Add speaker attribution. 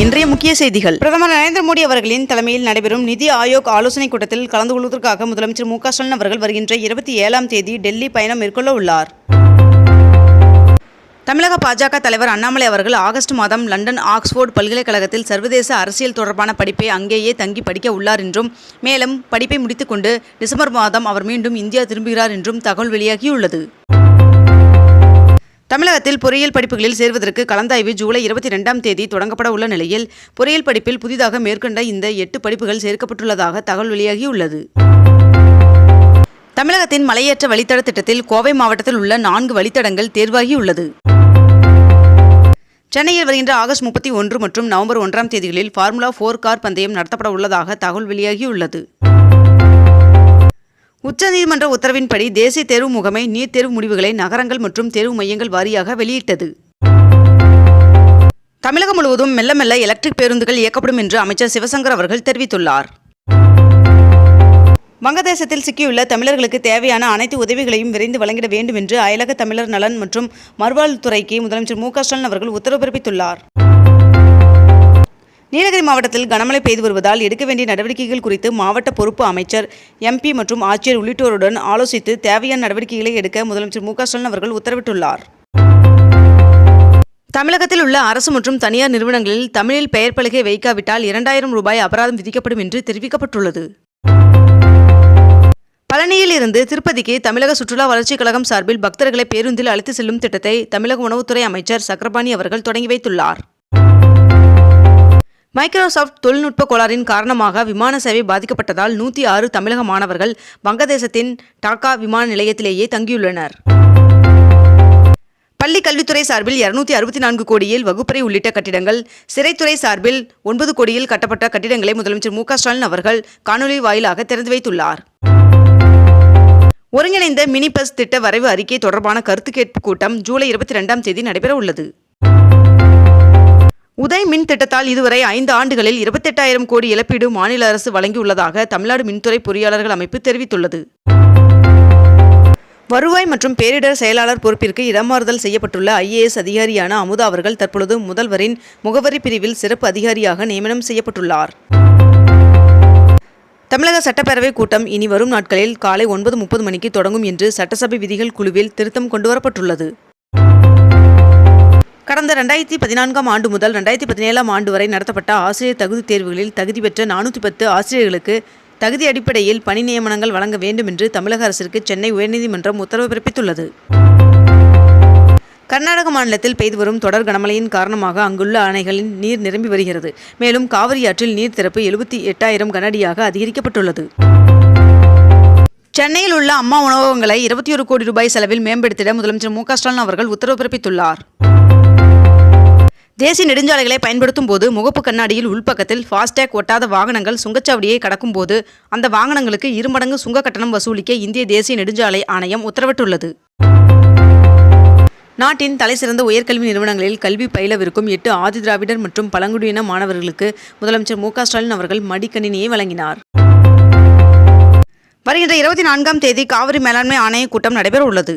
Speaker 1: இன்றைய முக்கிய செய்திகள். பிரதமர் நரேந்திர மோடி அவர்களின் தலைமையில் நடைபெறும் நிதி ஆயோக் ஆலோசனைக் கூட்டத்தில் கலந்து கொள்வதற்காக முதலமைச்சர் மு ஸ்டாலின் அவர்கள் வருகின்ற இருபத்தி ஏழாம் தேதி டெல்லி பயணம் மேற்கொள்ள உள்ளார். தமிழக பாஜக தலைவர் அண்ணாமலை அவர்கள் ஆகஸ்ட் மாதம் லண்டன் ஆக்ஸ்போர்ட் பல்கலைக்கழகத்தில் சர்வதேச அரசியல் தொடர்பான படிப்பை அங்கேயே தங்கி படிக்க உள்ளார் என்றும் மேலும் படிப்பை முடித்துக்கொண்டு டிசம்பர் மாதம் அவர் மீண்டும் இந்தியா திரும்புகிறார் என்றும் தகவல் வெளியாகியுள்ளது. தமிழகத்தில் பொறியியல் படிப்புகளில் சேர்வதற்கு கலந்தாய்வு ஜூலை இருபத்தி ரெண்டாம் தேதி தொடங்கப்பட உள்ள நிலையில் பொறியியல் படிப்பில் புதிதாக மேற்கொண்ட இந்த எட்டு படிப்புகள் சேர்க்கப்பட்டுள்ளதாக தகவல் வெளியாகியுள்ளது. தமிழகத்தின் மலையேற்ற வழித்தட திட்டத்தில் கோவை மாவட்டத்தில் உள்ள நான்கு வழித்தடங்கள் தேர்வாகியுள்ளது. சென்னையில் வருகின்ற ஆகஸ்ட் முப்பத்தி ஒன்று மற்றும் நவம்பர் ஒன்றாம் தேதிகளில் ஃபார்முலா ஃபோர் கார் பந்தயம் நடத்தப்பட உள்ளதாக தகவல் வெளியாகியுள்ளது. உச்சநீதிமன்ற உத்தரவின்படி தேசிய தேர்வு முகமை நீட் தேர்வு முடிவுகளை நகரங்கள் மற்றும் தேர்வு மையங்கள் வாரியாக வெளியிட்டது. தமிழகம் முழுவதும் மெல்ல மெல்ல எலக்ட்ரிக் பேருந்துகள் இயக்கப்படும் என்று அமைச்சர் சிவசங்கர் அவர்கள் தெரிவித்துள்ளார். வங்கதேசத்தில் சிக்கியுள்ள தமிழர்களுக்கு தேவையான அனைத்து உதவிகளையும் விரைந்து வழங்கிட வேண்டும் என்று அயலக தமிழர் நலன் மற்றும் மறுவாழ்வுத்துறைக்கு முதலமைச்சர் மு க ஸ்டாலின் அவர்கள் உத்தரவு பிறப்பித்துள்ளார். நீலகிரி மாவட்டத்தில் கனமழை பெய்து வருவதால் எடுக்க வேண்டிய நடவடிக்கைகள் குறித்து மாவட்ட பொறுப்பு அமைச்சர் எம்பி மற்றும் ஆட்சியர் உள்ளிட்டோருடன் ஆலோசித்து தேவையான நடவடிக்கைகளை எடுக்க முதலமைச்சர் மு ஸ்டாலின் அவர்கள் உத்தரவிட்டுள்ளார். தமிழகத்தில் உள்ள அரசு மற்றும் தனியார் நிறுவனங்களில் தமிழில் பெயர் பலகை வைக்காவிட்டால் இரண்டாயிரம் ரூபாய் அபராதம் விதிக்கப்படும் என்று தெரிவிக்கப்பட்டுள்ளது. பழனியில் இருந்து திருப்பதிக்கு தமிழக சுற்றுலா வளர்ச்சிக் கழகம் சார்பில் பக்தர்களை பேருந்தில் அழைத்து செல்லும் திட்டத்தை தமிழக உணவுத்துறை அமைச்சர் சக்கரபாணி அவர்கள் தொடங்கி வைத்துள்ளார். மைக்ரோசாஃப்ட் தொழில்நுட்ப கோளாறின் காரணமாக விமான சேவை பாதிக்கப்பட்டதால் நூற்றி ஆறு தமிழக மாணவர்கள் வங்கதேசத்தின் டாக்கா விமான நிலையத்திலேயே தங்கியுள்ளனர். பள்ளி கல்வித்துறை சார்பில் இருநூத்தி அறுபத்தி நான்கு கோடியில் வகுப்பறை உள்ளிட்ட கட்டிடங்கள் சிறைத்துறை சார்பில் ஒன்பது கோடியில் கட்டப்பட்ட கட்டிடங்களை முதலமைச்சர் மு ஸ்டாலின் அவர்கள் காணொலி வாயிலாக திறந்து வைத்துள்ளார். ஒருங்கிணைந்த மினி பஸ் திட்ட வரைவு அறிக்கை தொடர்பான கருத்து கேட்பு கூட்டம் ஜூலை இருபத்தி ரெண்டாம் தேதி நடைபெற உள்ளது உதய் மின் திட்டத்தால் இதுவரை ஐந்து ஆண்டுகளில் இருபத்தெட்டாயிரம் கோடி இழப்பீடு மாநில அரசு வழங்கியுள்ளதாக தமிழ்நாடு மின்துறை பொறியாளர்கள் அமைப்பு தெரிவித்துள்ளது. வருவாய் மற்றும் பேரிடர் செயலாளர் பொறுப்பிற்கு இடமாறுதல் செய்யப்பட்டுள்ள ஐஏஎஸ் அதிகாரியான அமுதா அவர்கள் தற்பொழுது முதல்வரின் முகவரி பிரிவில் சிறப்பு அதிகாரியாக நியமனம் செய்யப்பட்டுள்ளார். தமிழக சட்டப்பேரவை கூட்டம் இனி வரும் நாட்களில் காலை ஒன்பது முப்பது மணிக்கு தொடங்கும் என்று சட்டசபை விதிகள் குழுவில் திருத்தம் கொண்டுவரப்பட்டுள்ளது கடந்த ரெண்டாயிரத்தி பதினான்காம் ஆண்டு முதல் ரெண்டாயிரத்தி பதினேழாம் ஆண்டு வரை நடத்தப்பட்ட ஆசிரியர் தகுதி தேர்வுகளில் தகுதி பெற்ற நானூற்றி பத்து ஆசிரியர்களுக்கு தகுதி அடிப்படையில் பணி நியமனங்கள் வழங்க வேண்டும் என்று தமிழக அரசிற்கு சென்னை உயர்நீதிமன்றம் உத்தரவு பிறப்பித்துள்ளது. கர்நாடக மாநிலத்தில் பெய்து வரும் தொடர் கனமழையின் காரணமாக அங்குள்ள அணைகளின் நீர் நிரம்பி வருகிறது. மேலும் காவிரி ஆற்றில் நீர் திறப்பு எழுபத்தி எட்டாயிரம் கனடியாக அதிகரிக்கப்பட்டுள்ளது. சென்னையில் உள்ள அம்மா உணவகங்களை இருபத்தி ஒரு கோடி ரூபாய் செலவில் மேம்படுத்திட முதலமைச்சர் மு க ஸ்டாலின் அவர்கள் உத்தரவு பிறப்பித்துள்ளார். தேசிய நெடுஞ்சாலைகளை பயன்படுத்தும் போது முகப்பு கண்ணாடியில் உள்பக்கத்தில் ஃபாஸ்டேக் ஒட்டாத வாகனங்கள் சுங்கச்சாவடியை கடக்கும் போது அந்த வாகனங்களுக்கு இருமடங்கு சுங்க கட்டணம் வசூலிக்க இந்திய தேசிய நெடுஞ்சாலை ஆணையம் உத்தரவிட்டுள்ளது. நாட்டின் தலைசிறந்த உயர்கல்வி நிறுவனங்களில் கல்வி பயிலவிருக்கும் எட்டு ஆதிதிராவிடர் மற்றும் பழங்குடியின மாணவர்களுக்கு முதலமைச்சர் மு ஸ்டாலின் அவர்கள் மடிக்கணினியை வழங்கினார். வருகின்ற இருபத்தி நான்காம் தேதி காவிரி மேலாண்மை ஆணைய கூட்டம் நடைபெற உள்ளது